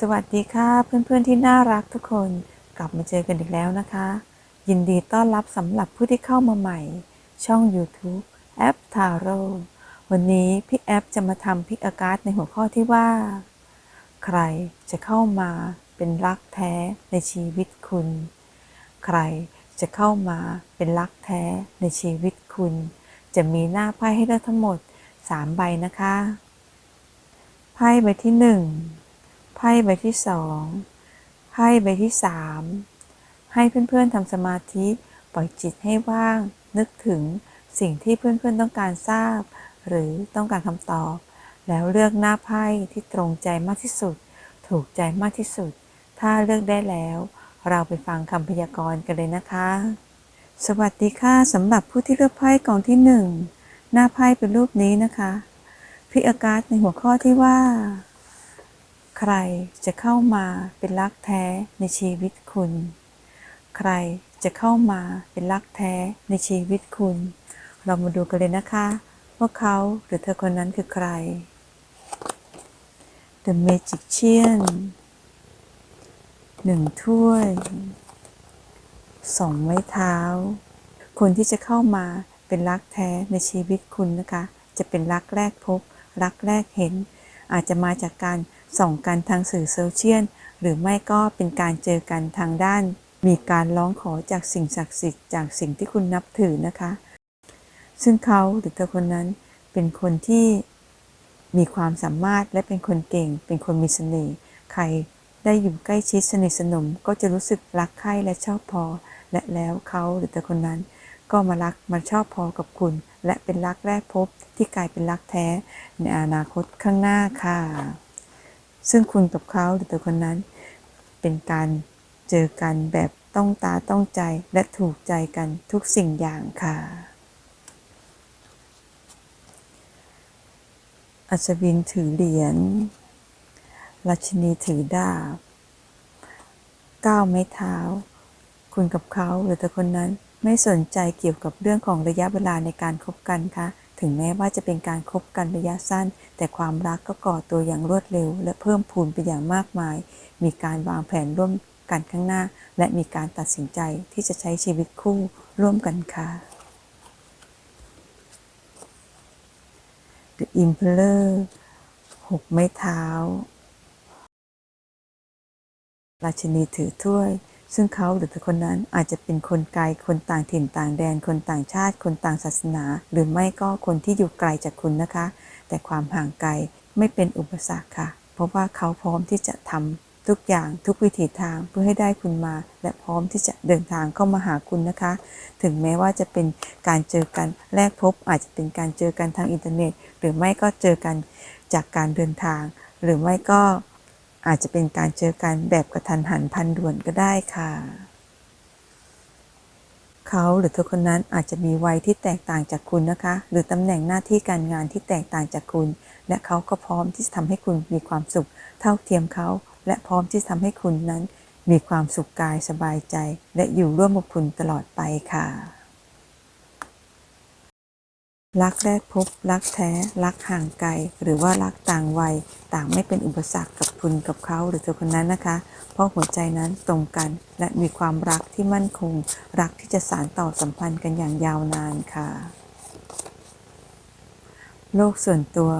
สวัสดีค่ะเพื่อนๆที่น่ารักทุกคนกลับมาเจอกันอีกแล้วนะคะ ยินดีต้อนรับสำหรับผู้ที่เข้ามาใหม่ ช่อง YouTube แอปทาโร่วันนี้พี่แอปจะมาทำพิกอากาศในหัวข้อที่ว่า ใครจะเข้ามาเป็นรักแท้ในชีวิตคุณ ใครจะเข้ามาเป็นรักแท้ในชีวิตคุณ จะมีหน้าไพ่ให้เลือกทั้งหมด 3 ใบนะคะ ไพ่ใบที่ 1 พ่ใบที่2ไพ่ใบที่3ให้เพื่อนๆทำสมาธิปล่อยจิตให้ว่าง นึกถึงสิ่งที่เพื่อนๆต้องการทราบ หรือต้องการคำตอบ แล้วเลือกหน้าไพ่ที่ตรงใจมากที่สุด ถูกใจมากที่สุด ถ้าเลือกได้แล้ว เราไปฟังคำพยากรณ์กันเลยนะคะ สวัสดีค่ะสำหรับผู้ที่เลือกไพ่กองที่หนึ่งหน้าไพ่เป็นรูปนี้นะคะ พิอากาศในหัวข้อที่ว่า ใครจะเข้ามาเป็นรักแท้ในชีวิตคุณ ใครจะเข้ามาเป็นรักแท้ในชีวิตคุณ เรามาดูกันเลยนะคะ ว่าเขาหรือเธอคนนั้นคือใคร The Magician หนึ่งถ้วยสองไม้เท้า คนที่จะเข้ามาเป็นรักแท้ในชีวิตคุณนะคะ จะเป็นรักแรกพบ รักแรกเห็น อาจจะมาจากการ ส่องกันทางสื่อโซเชียลหรือไม่ก็เป็นการเจอกันทางด้าน มีการร้องขอจากสิ่งศักดิ์สิทธิ์จากสิ่งที่คุณนับถือนะคะ ซึ่งเขาหรือเธอคนนั้นเป็นคนที่มีความสามารถและเป็นคนเก่ง เป็นคนมีเสน่ห์ใครได้อยู่ใกล้ชิดสนิทสนมก็จะรู้สึกรักใคร่และชอบพอ และแล้วเขาหรือเธอคนนั้น ก็มารักมาชอบพอกับคุณ และเป็นรักแรกพบที่กลายเป็นรักแท้ในอนาคตข้างหน้าค่ะ ซึ่งคุณกับเขาหรือเธอคนนั้น เป็นการเจอกันแบบต้องตาต้องใจและถูกใจกันทุกสิ่งอย่างค่ะ อัศวินถือเหรียญ ราชินีถือดาบ ก้าวไม้เท้า คุณกับเขาหรือแต่คนนั้นไม่สนใจเกี่ยวกับเรื่องของระยะเวลาในการคบกันค่ะ ถึงแม้ว่าจะเป็นการคบกันระยะสั้น แต่ความรักก็ก่อตัวอย่างรวดเร็ว และเพิ่มพูนไปอย่างมากมาย มีการวางแผนร่วมกันข้างหน้า และมีการตัดสินใจที่จะใช้ชีวิตคู่ร่วมกันค่ะ The Emperor หกไม้เท้า ราชินีถือถ้วย ซึ่งเขาหรือคนนั้นอาจจะเป็นคนไกล คนต่างถิ่นต่างแดน คนต่างชาติ คนต่างศาสนา หรือไม่ก็คนที่อยู่ไกลจากคุณนะคะ แต่ความห่างไกลไม่เป็นอุปสรรคค่ะ เพราะว่าเขาพร้อมที่จะทำทุกอย่างทุกวิถีทางเพื่อให้ได้คุณมา และพร้อมที่จะเดินทางเข้ามาหาคุณนะคะ ถึงแม้ว่าจะเป็นการเจอกันแลกพบ อาจจะเป็นการเจอกันทางอินเทอร์เน็ต หรือไม่ก็เจอกันจากการเดินทาง หรือไม่ก็ อาจจะเป็นการเจอกันแบบกระทันหันพันด่วนก็ได้ค่ะ เขาหรือเธอคนนั้นอาจจะมีวัยที่แตกต่างจากคุณนะคะ หรือตำแหน่งหน้าที่การงานที่แตกต่างจากคุณ และเขาก็พร้อมที่จะทำให้คุณมีความสุข เท่าเทียมเขา และพร้อมที่จะทำให้คุณนั้น มีความสุขกายสบายใจ และอยู่ร่วมกับคุณตลอดไปค่ะ รักแรกพบ รักแท้ รักห่างไกล หรือว่ารักต่างวัย ต่างไม่เป็นอุปสรรคกับคุณกับเขาหรือเธอคนนั้นนะคะ เพราะหัวใจนั้นตรงกัน และมีความรักที่มั่นคง รักที่จะสานต่อสัมพันธ์กันอย่างยาวนานค่ะ โลกส่วนตัว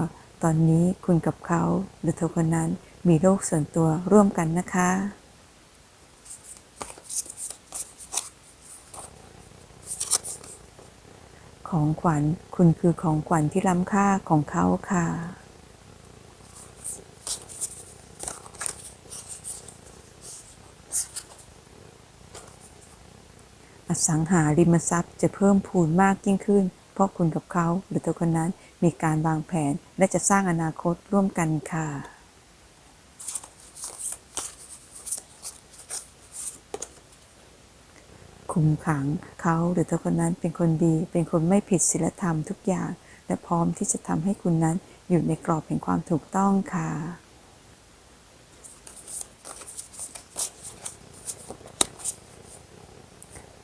ตอนนี้คุณกับเขาหรือเธอคนนั้นมีโลกส่วนตัวร่วมกันนะคะ ของขวัญ คุณคือของขวัญที่ล้ำค่าของเขาค่ะอสังหาริมทรัพย์จะเพิ่มพูนมากยิ่งขึ้น เพราะคุณกับเขาหรือตัวคนนั้นมีการวางแผนและจะสร้างอนาคตร่วมกันค่ะ คุมขังเขาหรือเธอคนนั้นเป็นคนดี เป็นคนไม่ผิดศีลธรรมทุกอย่าง และพร้อมที่จะทำให้คุณนั้นอยู่ในกรอบแห่งความถูกต้องค่ะ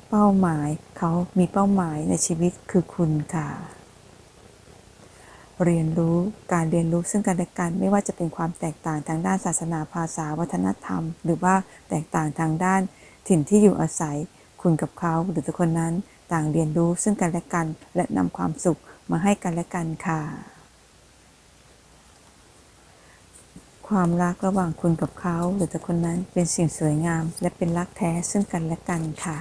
เป้าหมายเขามีเป้าหมายในชีวิตคือคุณค่ะ เรียนรู้การเรียนรู้ซึ่งกันและกันไม่ว่าจะเป็นความแตกต่างทางด้านศาสนาภาษาวัฒนธรรม หรือว่าแตกต่างทางด้านถิ่นที่อยู่อาศัย คุณกับเขาหรือทุกคนนั้นต่างเรียนรู้ซึ่งกันและกัน และนำความสุขมาให้กันและกันค่ะ ความรักระหว่างคุณกับเขาหรือแต่คนนั้นเป็นสิ่งสวยงาม และเป็นรักแท้ซึ่งกันและกันค่ะ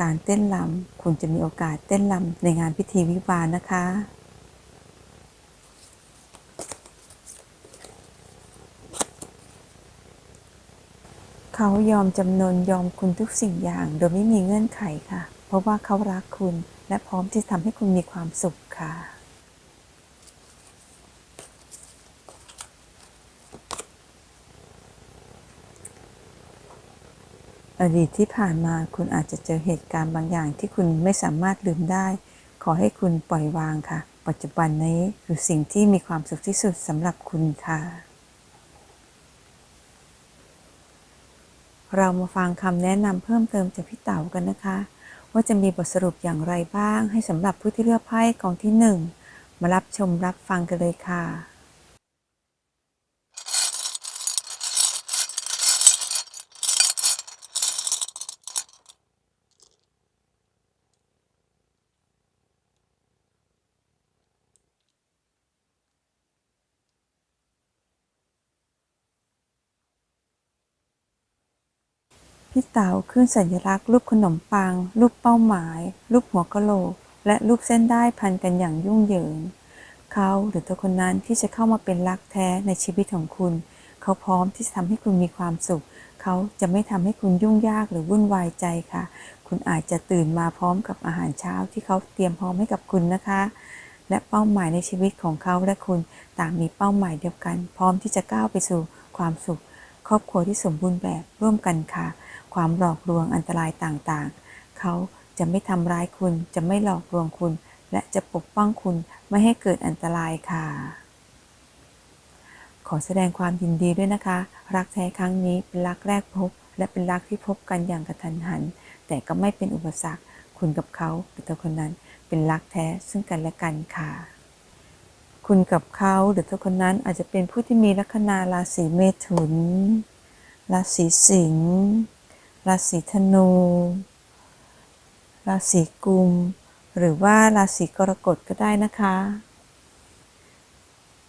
การเต้นรำคุณจะมีโอกาสเต้นรำในงานพิธีวิวาห์นะคะ เขายอมจำนนยอมคุณทุกสิ่งอย่างโดยไม่มีเงื่อนไขค่ะ เพราะว่าเขารักคุณและพร้อมที่จะทำให้คุณมีความสุขค่ะ อดีตที่ผ่านมาคุณอาจจะเจอเหตุการณ์บางอย่างที่คุณไม่สามารถลืมได้ ขอให้คุณปล่อยวางค่ะ ปัจจุบันนี้คือสิ่งที่มีความสุขที่สุดสำหรับคุณค่ะ เรามาฟังคำแนะนำเพิ่มเติมจากพี่เต๋ากันนะคะ ว่าจะมีบทสรุปอย่างไรบ้าง ให้สำหรับผู้ที่เลือกไพ่กองที่หนึ่งมารับชมรับฟังกันเลยค่ะ พี่เต๋าขึ้นสัญลักษณ์รูปขนมปัง รูปเป้าหมาย รูปหัวกะโหลก และรูปเส้นได้พันกันอย่างยุ่งเหยิง เขาหรือตัวคนนั้นที่จะเข้ามาเป็นรักแท้ในชีวิตของคุณ เขาพร้อมที่จะทำให้คุณมีความสุข เขาจะไม่ทำให้คุณยุ่งยากหรือวุ่นวายใจค่ะ คุณอาจจะตื่นมาพร้อมกับอาหารเช้าที่เขาเตรียมพร้อมให้กับคุณนะคะ และเป้าหมายในชีวิตของเขาและคุณต่างมีเป้าหมายเดียวกัน พร้อมที่จะก้าวไปสู่ความสุข ครอบครัวที่สมบูรณ์แบบร่วมกันค่ะ ความหลอกลวงอันตรายต่างๆ เขาจะไม่ทำร้ายคุณ จะไม่หลอกลวงคุณ และจะปกป้องคุณไม่ให้เกิดอันตรายค่ะ ขอแสดงความยินดีด้วยนะคะ รักแท้ครั้งนี้เป็นรักแรกพบ และเป็นรักที่พบกันอย่างกระทันหัน แต่ก็ไม่เป็นอุปสรรค คุณกับเขาหรือตัวคนนั้นเป็นรักแท้ซึ่งกันและกันค่ะ คุณกับเขาหรือตัวคนนั้นอาจจะเป็นผู้ที่มีลัคนาราศีเมถุน ราศีสิงห์ ราศีธนู ราศีกุม หรือว่าราศีกรกฎก็ได้นะคะ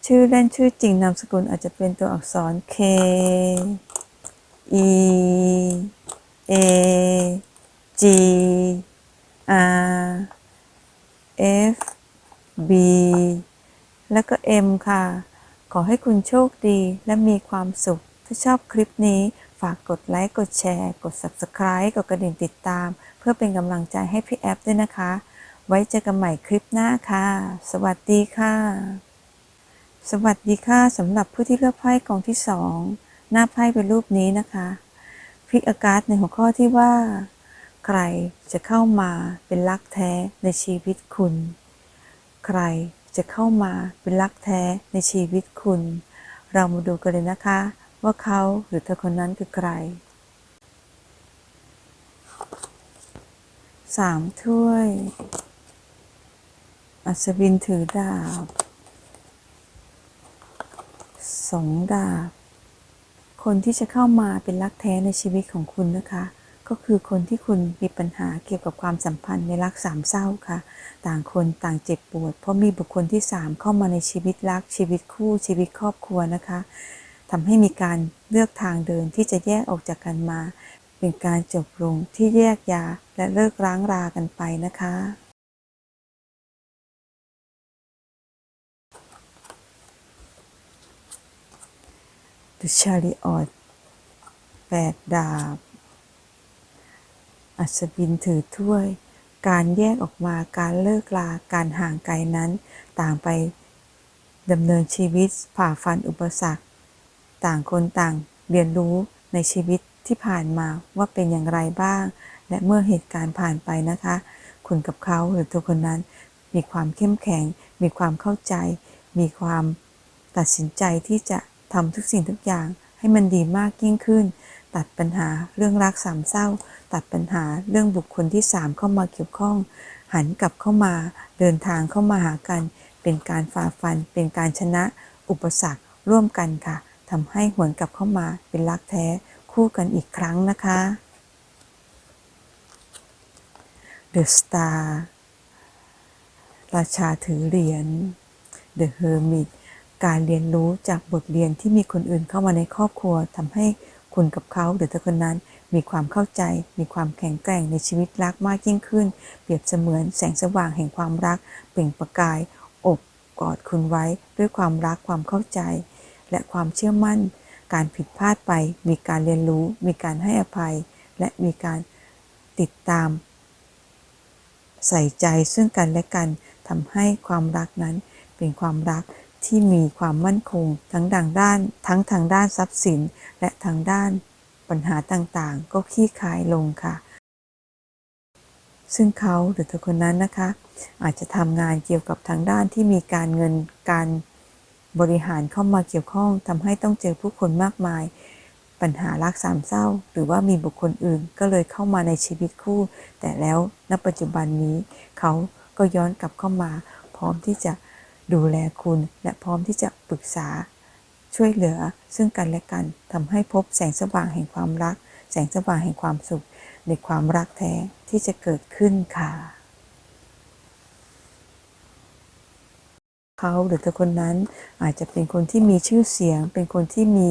ชื่อเล่นชื่อจริงนามสกุลอาจจะเป็นตัวอักษร K E A G R F B แล้วก็ M ค่ะ ขอให้คุณโชคดีและมีความสุข ถ้าชอบคลิปนี้ ฝากกดไลค์ กดแชร์ กด Subscribe กดกระดิ่งติดตาม เพื่อเป็นกำลังใจให้พี่แอฟด้วยนะคะ ไว้เจอกันใหม่คลิปหน้าค่ะ สวัสดีค่ะ สวัสดีค่ะสำหรับผู้ที่เลือกไพ่กองที่สองหน้าไพ่เป็นรูปนี้นะคะพิกอากาศในหัวข้อที่ว่า ใครจะเข้ามาเป็นรักแท้ในชีวิตคุณ ใครจะเข้ามาเป็นรักแท้ในชีวิตคุณ เรามาดูกันเลยนะคะ ว่าเขาหรือเธอคนนั้นคือใครสามถ้วย อัศวินถือดาบสองดาบ คนที่จะเข้ามาเป็นรักแท้ในชีวิตของคุณนะคะ ก็คือคนที่คุณมีปัญหาเกี่ยวกับความสัมพันธ์ในรักสามเศร้าค่ะ ต่างคนต่างเจ็บปวด เพราะมีบุคคลที่สามเข้ามาในชีวิตรักชีวิตคู่ชีวิตครอบครัวนะคะ ทำให้มีการเลือกทางเดินที่จะแยกออกจากกันมา เป็นการจบลงที่แยกยาและเลิกร้างรากันไปนะคะ The Chariot แปดดาบ อัศวินถือถ้วย การแยกออกมา การเลิกลา การห่างไกลนั้น ต่างไปดำเนินชีวิต ผ่าฟันอุปสรรค ต่างคนต่างเรียนรู้ในชีวิตที่ผ่านมาว่าเป็นอย่างไรบ้าง และเมื่อเหตุการณ์ผ่านไปนะคะ คุณกับเขาหรือตัวคนนั้น มีความเข้มแข็ง มีความเข้าใจ มีความตัดสินใจที่จะทำทุกสิ่งทุกอย่างให้มันดีมากยิ่งขึ้น ตัดปัญหาเรื่องรักสามเศร้า ตัดปัญหาเรื่องบุคคลที่สามเข้ามาเกี่ยวข้อง หันกลับเข้ามาเดินทางเข้ามาหากัน เป็นการฝ่าฟัน เป็นการชนะอุปสรรคร่วมกันค่ะ ทำให้หวนกลับเข้ามาเป็นรักแท้คู่กันอีกครั้งนะคะ The Star ราชาถือเหรียญ The Hermit การเรียนรู้จากบทเรียนที่มีคนอื่นเข้ามาในครอบครัวทำให้คุณกับเขาหรือเธอคนนั้นมีความเข้าใจ มีความแข็งแกร่งในชีวิตรักมากยิ่งขึ้น เปรียบเสมือนแสงสว่างแห่งความรัก เปล่งประกาย อบกอดคุณไว้ด้วยความรักความเข้าใจ และความเชื่อมั่น การผิดพลาดไป มีการเรียนรู้ มีการให้อภัย และมีการติดตาม ใส่ใจซึ่งกันและกันทำให้ความรักนั้นเป็นความรักที่มีความมั่นคง ทั้งดังด้าน ทั้งทางด้านทรัพย์สิน และทางด้านปัญหาต่างๆ ก็คลี่คลายลงค่ะ ซึ่งเขาหรือเธอคนนั้นนะคะ อาจจะทำงานเกี่ยวกับทางด้านที่มีการเงินการ บริหารเข้ามาเกี่ยวข้องทำให้ต้องเจอผู้คนมากมาย ปัญหารักสามเศร้า หรือว่ามีบุคคลอื่นก็เลยเข้ามาในชีวิตคู่ แต่แล้วณปัจจุบันนี้ เขาก็ย้อนกลับเข้ามา พร้อมที่จะดูแลคุณ และพร้อมที่จะปรึกษา ช่วยเหลือซึ่งกันและกันทำให้พบแสงสว่างแห่งความรัก แสงสว่างแห่งความสุขในความรักแท้ที่จะเกิดขึ้นค่ะ เขาหรือเธอคนนั้นอาจจะเป็นคนที่มีชื่อเสียง เป็นคนที่มี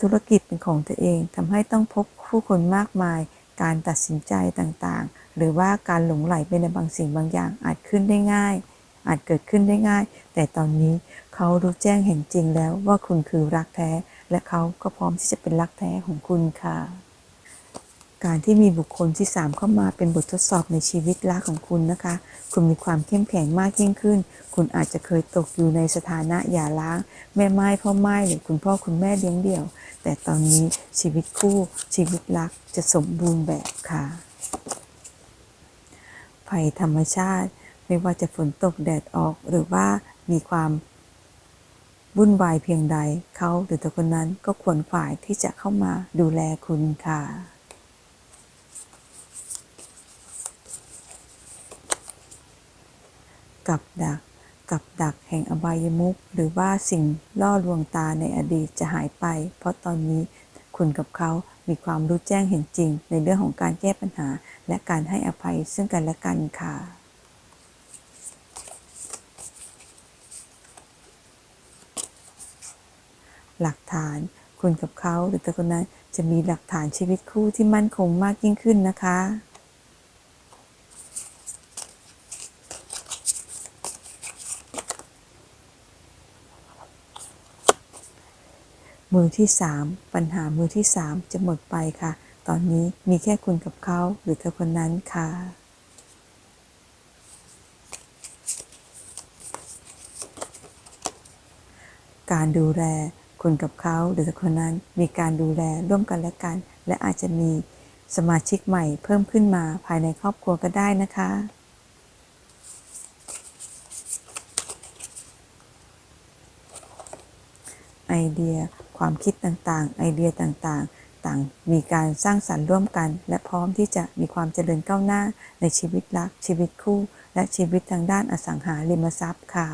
ธุรกิจเป็นของตัวเองทำให้ต้องพบผู้คนมากมาย การตัดสินใจต่างๆ หรือว่าการหลงไหลไปในบางสิ่งบางอย่าง อาจขึ้นได้ง่าย อาจเกิดขึ้นได้ง่าย แต่ตอนนี้เขารู้แจ้งเห็นจริงแล้วว่าคุณคือรักแท้ และเขาก็พร้อมที่จะเป็นรักแท้ของคุณค่ะ การที่มีบุคคลที่ 3 เข้ามาเป็นบททดสอบในชีวิตรักของคุณนะคะ คุณมีความเข้มแข็งมากยิ่งขึ้น คุณอาจจะเคยตกอยู่ในสถานะหย่าร้าง แม่ไม้พ่อไม้หรือคุณพ่อคุณแม่เลี้ยงเดี่ยว แต่ตอนนี้ชีวิตคู่ชีวิตรักจะสมบูรณ์แบบค่ะ ภัยธรรมชาติไม่ว่าจะฝนตกแดดออกหรือว่ามีความวุ่นวายเพียงใดเขาหรือตัวคนนั้นก็ควรฝ่ายที่จะเข้ามาดูแลคุณค่ะ กับดัก กับดักแห่งอบายมุขหรือว่าสิ่งล่อลวงตาในอดีตจะหายไป เพราะตอนนี้คุณกับเขามีความรู้แจ้งเห็นจริง ในเรื่องของการแก้ปัญหา และการให้อภัยซึ่งกันและกันค่ะหลักฐานคุณกับเขาหรือตัวคนนั้นจะมีหลักฐานชีวิตคู่ที่มั่นคงมากยิ่งขึ้นนะคะ มือที่ 3 ปัญหามือที่ 3 จะหมดไปค่ะ ตอนนี้มีแค่คุณกับเขาหรือเธอคนนั้นค่ะการดูแลคุณกับเขาหรือเธอคนนั้นมีการดูแลร่วมกันและกัน และอาจจะมีสมาชิกใหม่เพิ่มขึ้นมาภายในครอบครัวก็ได้นะคะ ไอเดีย ความคิดต่างๆ ไอเดียต่างๆ ต่างมีการสร้างสรรค์ร่วมกัน และพร้อมที่จะมีความเจริญก้าวหน้าในชีวิตรัก ชีวิตคู่ และชีวิตทางด้านอสังหาริมทรัพย์ค่ะ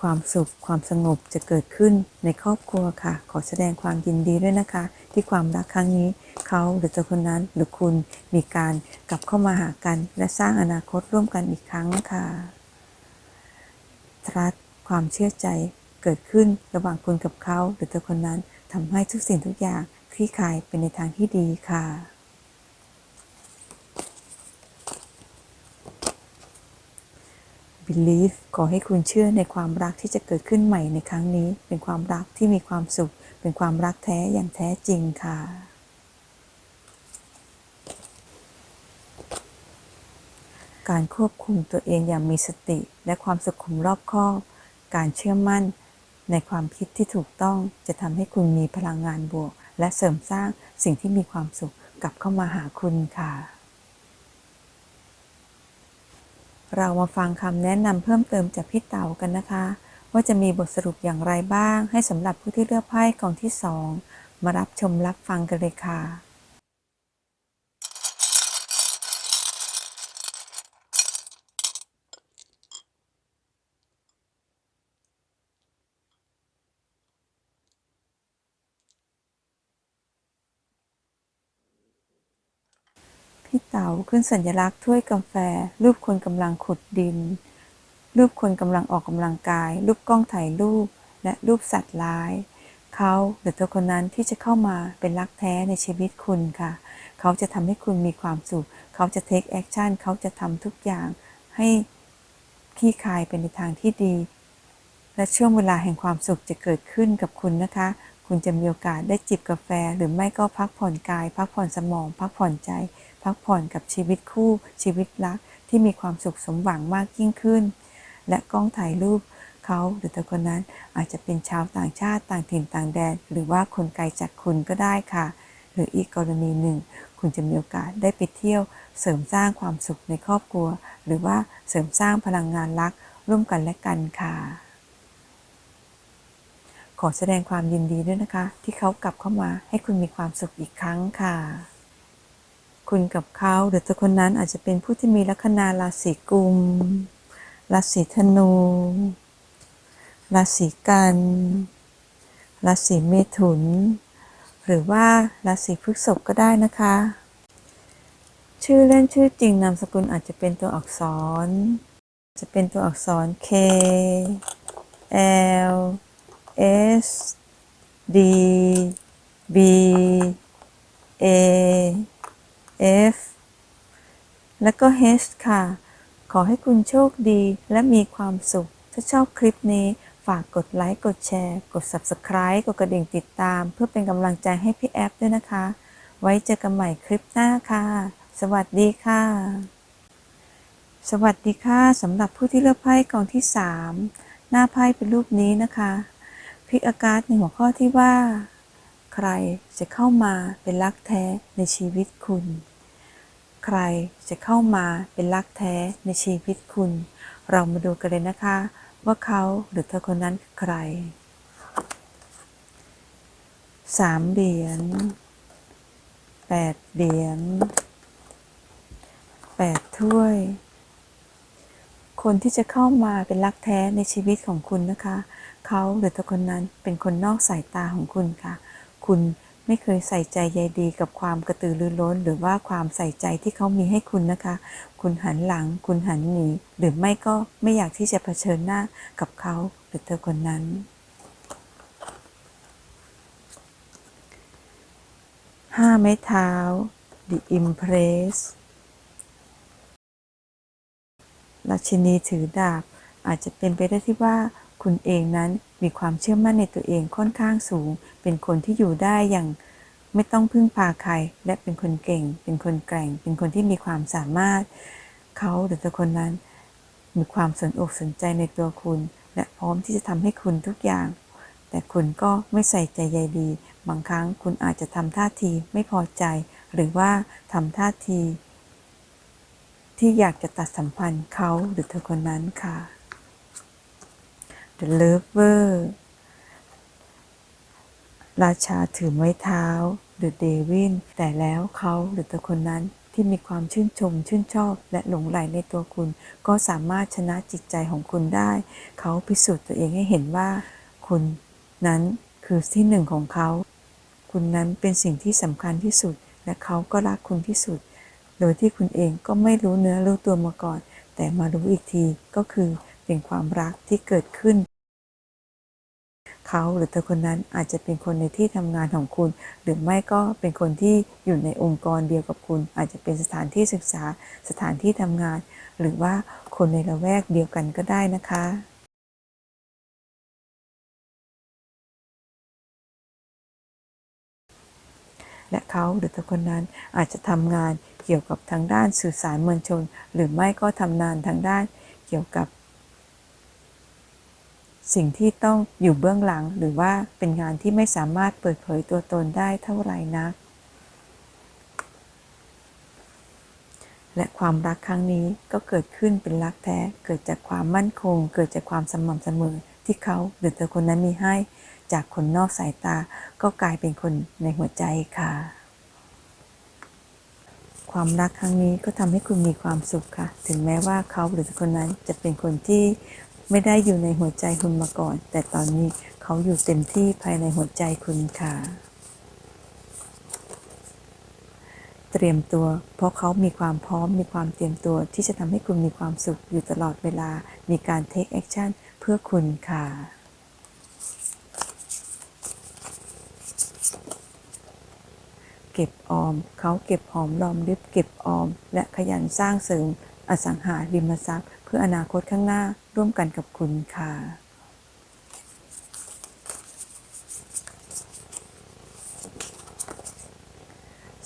ความสุขความสงบจะเกิดขึ้นในครอบครัวค่ะ ขอแสดงความยินดีด้วยนะคะ ที่ความรักครั้งนี้เขาหรือเจ้าคนนั้นหรือคุณมีการกลับเข้ามาหากัน และสร้างอนาคตร่วมกันอีกครั้งค่ะ trust ความเชื่อใจ เกิดขึ้นระหว่างคุณกับเขาหรือเธอคนนั้นทำให้ทุกสิ่งทุกอย่างคลี่คลายเป็นในทางที่ดีค่ะ believe ขอให้คุณเชื่อในความรักที่จะเกิดขึ้นใหม่ในครั้งนี้ เป็นความรักที่มีความสุข เป็นความรักแท้อย่างแท้จริงค่ะ การควบคุมตัวเองอย่างมีสติและความสุขุมรอบคอบ การเชื่อมั่น ในความคิดที่ถูกต้องจะทำให้คุณมีพลังงานบวก และเสริมสร้างสิ่งที่มีความสุขกลับเข้ามาหาคุณค่ะ เรามาฟังคำแนะนำเพิ่มเติมจากพี่เต๋ากันนะคะ ว่าจะมีบทสรุปอย่างไรบ้าง ให้สำหรับผู้ที่เลือกไพ่กองที่2มารับชมรับฟังกันเลยค่ะ พี่ เต๋าขึ้นสัญลักษณ์ถ้วยกาแฟ รูปคนกำลังขุดดิน รูปคนกำลังออกกำลังกาย รูปกล้องถ่ายรูป และรูปสัตว์ร้าย เขาหรือตัวคนนั้นที่จะเข้ามาเป็นรักแท้ในชีวิตคุณค่ะ เขาจะทำให้คุณมีความสุข เขาจะเทคแอคชั่นเขาจะทำทุกอย่างให้ขี้คายเป็นในทางที่ดี และช่วงเวลาแห่งความสุขจะเกิดขึ้นกับคุณนะคะ คุณจะมีโอกาสได้จิบกาแฟ หรือไม่ก็พักผ่อนกาย พักผ่อนสมอง พักผ่อนใจพักผ่อนกับชีวิตคู่ ชีวิตรักที่มีความสุขสมหวังมากยิ่งขึ้น และกล้องถ่ายรูปเขาหรือตัวคนนั้นอาจจะเป็นชาวต่างชาติต่างถิ่นต่างแดน หรือว่าคนไกลจากคุณก็ได้ค่ะ หรืออีกกรณีหนึ่ง คุณจะมีโอกาสได้ไปเที่ยว เสริมสร้างความสุขในครอบครัว หรือว่าเสริมสร้างพลังงานรักร่วมกันและกันค่ะ ขอแสดงความยินดีด้วยนะคะ ที่เขากลับเข้ามาให้คุณมีความสุขอีกครั้งค่ะ คุณกับเขาหรือตัวคนนั้นอาจจะเป็นผู้ที่มีลัคนาราศีกุม ราศีธนู ราศีกัน ราศีเมถุน หรือว่าราศีพฤษภก็ได้นะคะ ชื่อเล่นชื่อจริงนามสกุลอาจจะเป็นตัวอักษร จะเป็นตัวอักษร K L S D B A F แล้วก็ H ค่ะ ขอให้คุณโชคดีและมีความสุข ถ้าชอบคลิปนี้ฝากกดไลค์ กดแชร์ กด Subscribe กดกระดิ่งติดตาม เพื่อเป็นกำลังใจให้พี่แอฟด้วยนะคะ ไว้เจอกันใหม่คลิปหน้าค่ะ สวัสดีค่ะ สวัสดีค่ะสำหรับผู้ที่เลือกไพ่กองที่ 3 หน้าไพ่เป็นรูปนี้นะคะพิกอากาศในหัวข้อที่ว่า ใครจะเข้ามาเป็นรักแท้ในชีวิตคุณ ครจะเข้ามาเป็นรักแท้ในชีวิตคุณ เรามาดูกันเลยนะคะ ว่าเขาหรือเธอคนนั้นคือใครสามเหรียญแปดเหรียญแปดถ้วย คนที่จะเข้ามาเป็นรักแท้ในชีวิตของคุณนะคะ เขาหรือตัวคนนั้นเป็นคนนอกสายตาของคุณค่ะ คุณ ไม่เคยใส่ใจใยดีกับความกระตือรือร้น หรือว่าความใส่ใจที่เขามีให้คุณนะคะ คุณหันหลัง คุณหันหนี หรือไม่ก็ไม่อยากที่จะเผชิญหน้ากับเขาหรือเธอคนนั้น ห้าไม้เท้า The Impress ราชินีถือดาบอาจจะเป็นไปได้ที่ว่า คุณเองนั้นมีความเชื่อมั่นในตัวเองค่อนข้างสูง เป็นคนที่อยู่ได้อย่างไม่ต้องพึ่งพาใคร และเป็นคนเก่ง เป็นคนแกร่ง เป็นคนที่มีความสามารถ เขาหรือตัวคนนั้น มีความสนอกสนใจในตัวคุณ และพร้อมที่จะทำให้คุณทุกอย่าง แต่คุณก็ไม่ใส่ใจใยดี บางครั้งคุณอาจจะทำท่าทีไม่พอใจ หรือว่าทำท่าที ที่อยากจะตัดสัมพันธ์เขาหรือเธอคนนั้นค่ะ The Lover ราชาถือไม้เท้า The Devil แต่แล้วเขาหรือตัวคนนั้นที่มีความชื่นชม ชื่นชอบ และหลงใหลในตัวคุณ ก็สามารถชนะจิตใจของคุณได้ เขาพิสูจน์ตัวเองให้เห็นว่า คุณนั้นคือที่หนึ่งของเขา คุณนั้นเป็นสิ่งที่สำคัญที่สุด และเขาก็รักคุณที่สุด โดยที่คุณเองก็ไม่รู้เนื้อรู้ตัวมาก่อน แต่มารู้อีกทีก็คือเป็นความรักที่เกิดขึ้น เขาหรือเธอคนนั้นอาจจะเป็นคนในที่ทำงานของคุณ หรือไม่ก็เป็นคนที่อยู่ในองค์กรเดียวกับคุณ อาจจะเป็นสถานที่ศึกษาสถานที่ทำงาน หรือว่าคนในละแวกเดียวกันก็ได้นะคะและเขาหรือตัวคนนั้นอาจจะทำงานเกี่ยวกับทางด้านสื่อสารมวลชน หรือไม่ก็ทำงานทางด้านเกี่ยวกับ สิ่งที่ต้องอยู่เบื้องหลังหรือว่าเป็นงานที่ไม่สามารถเปิดเผยตัวตนได้เท่าไหร่นัก และความรักครั้งนี้ก็เกิดขึ้นเป็นรักแท้ เกิดจากความมั่นคง เกิดจากความสม่ำเสมอที่เขาหรือเธอคนนั้นมีให้ จากคนนอกสายตา ก็กลายเป็นคนในหัวใจค่ะ ความรักครั้งนี้ก็ทำให้คุณมีความสุขค่ะ ถึงแม้ว่าเขาหรือคนนั้นจะเป็นคนที่ ไม่ได้อยู่ในหัวใจคุณมาก่อน แต่ตอนนี้เขาอยู่เต็มที่ภายในหัวใจคุณค่ะ เตรียมตัว เพราะเขามีความพร้อมมีความเตรียมตัวที่จะทำให้คุณมีความสุขอยู่ตลอดเวลา มีการ take action เพื่อคุณค่ะเก็บออม เขาเก็บหอมรอมริบเก็บออม และขยันสร้างเสริมอสังหาริมทรัพย์ พื่ออนาคตข้างหน้าร่วมกันกับคุณค่ะ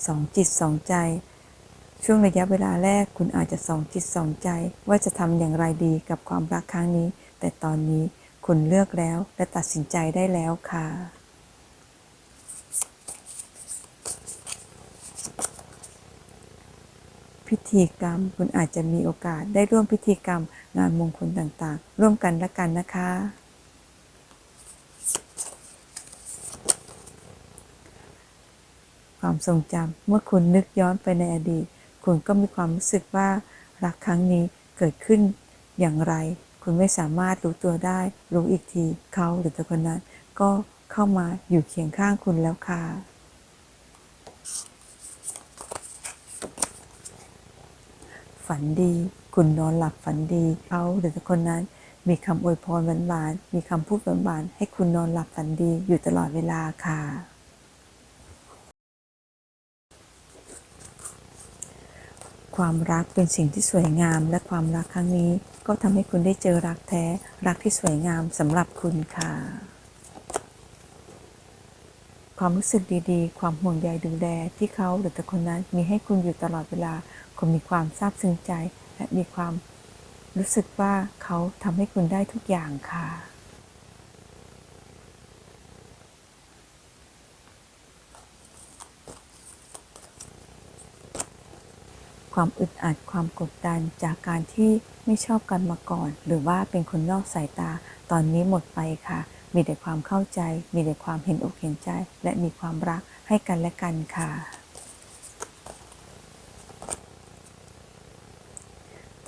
สองจิตสองใจ ช่วงระยะเวลาแรกคุณอาจจะสองจิตสองใจ ว่าจะทำอย่างไรดีกับความรักครั้งนี้ แต่ตอนนี้คุณเลือกแล้วและตัดสินใจได้แล้วค่ะ พิธีกรรม คุณอาจจะมีโอกาสได้ร่วมพิธีกรรม งานมงคลต่างๆ ร่วมกันละกันนะคะ ความทรงจำเมื่อคุณนึกย้อนไปในอดีต คุณก็มีความรู้สึกว่ารักครั้งนี้เกิดขึ้นอย่างไร คุณไม่สามารถรู้ตัวได้ รู้อีกทีเขาหรือตัวคนนั้น ก็เข้ามาอยู่เคียงข้างคุณแล้วค่ะ ฝันดี คุณนอนหลับฝันดีเขาหรือคนนั้นมีคำอวยพรหวานๆมีคำพูดหวานๆให้คุณนอนหลับฝันดีอยู่ตลอดเวลาค่ะ ความรักเป็นสิ่งที่สวยงามและความรักครั้งนี้ ก็ทำให้คุณได้เจอรักแท้ รักที่สวยงามสำหรับคุณค่ะ ความรู้สึกดีๆ ความห่วงใยดูแลที่เขาหรือแต่คนนั้นมีให้คุณอยู่ตลอดเวลาคุณมีความซาบซึ้งใจ และมีความรู้สึกว่าเขาทำให้คุณได้ทุกอย่างค่ะ ความอึดอัดความกดดันจากการที่ไม่ชอบกันมาก่อน หรือว่าเป็นคนนอกสายตาตอนนี้หมดไปค่ะ มีแต่ความเข้าใจ มีแต่ความเห็นอกเห็นใจ และมีความรักให้กันและกันค่ะ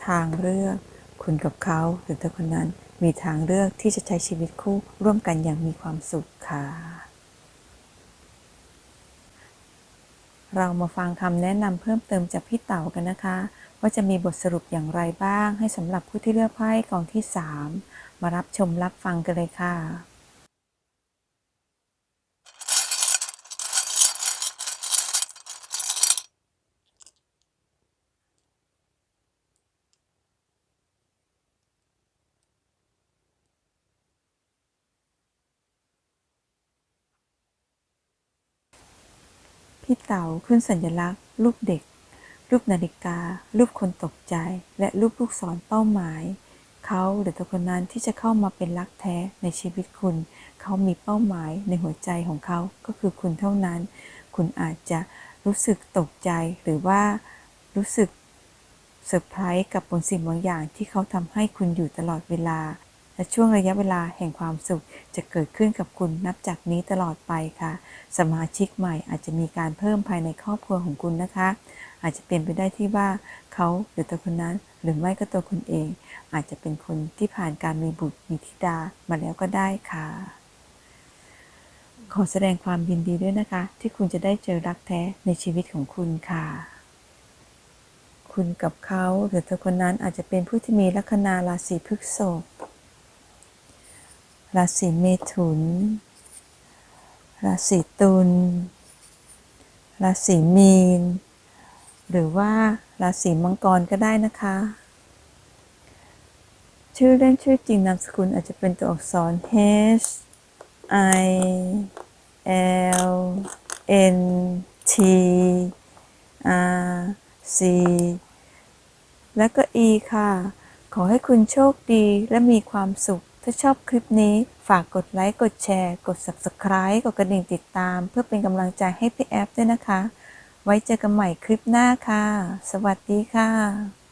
ทางเลือกคุณกับเขาหรือเธอคนนั้นมีทางเลือกที่จะใช้ชีวิตคู่ร่วมกันอย่างมีความสุขค่ะ เรามาฟังคำแนะนำเพิ่มเติมจากพี่เต๋ากันนะคะ ว่าจะมีบทสรุปอย่างไรบ้าง ให้สำหรับผู้ที่เลือกไพ่กองที่ 3 มารับชมรับฟังกันเลยค่ะ พี่เต๋าขึ้นสัญลักษณ์ รูปเด็ก รูปนาฬิกา รูปคนตกใจ และรูปลูกศรเป้าหมาย เขาหรือตัวคนนั้นที่จะเข้ามาเป็นรักแท้ในชีวิตคุณ เขามีเป้าหมายในหัวใจของเขาก็คือคุณเท่านั้น คุณอาจจะรู้สึกตกใจหรือว่ารู้สึกเซอร์ไพรส์กับบางสิ่งบางอย่างที่เขาทำให้คุณอยู่ตลอดเวลา และช่วงระยะเวลาแห่งความสุขจะเกิดขึ้นกับคุณนับจากนี้ตลอดไปค่ะ สมาชิกใหม่อาจจะมีการเพิ่มภายในครอบครัวของคุณนะคะ อาจจะเป็นไปได้ที่ว่าเขาหรือตัวคนนั้น หรือไม่ก็ตัวคุณเอง อาจจะเป็นคนที่ผ่านการมีบุตรมีธิดามาแล้วก็ได้ค่ะ ขอแสดงความยินดีด้วยนะคะ ที่คุณจะได้เจอรักแท้ในชีวิตของคุณค่ะคุณกับเขาหรือเธอคนนั้นอาจจะเป็นผู้ที่มีลัคนาราศีพฤษภ ราศีเมถุน ราศีตุล ราศีมีน หรือว่าราศีมังกรก็ได้นะคะ ชื่อเล่นชื่อจริงนามสกุลอาจจะเป็นตัวอักษร H I L N T R C และก็ E ค่ะ ขอให้คุณโชคดีและมีความสุข ถ้าชอบคลิปนี้ฝากกดไลค์กดแชร์ กด Subscribe กดกระดิ่งติดตาม เพื่อเป็นกำลังใจให้พี่แอฟด้วยนะคะ ไว้เจอกันใหม่คลิปหน้าค่ะ สวัสดีค่ะ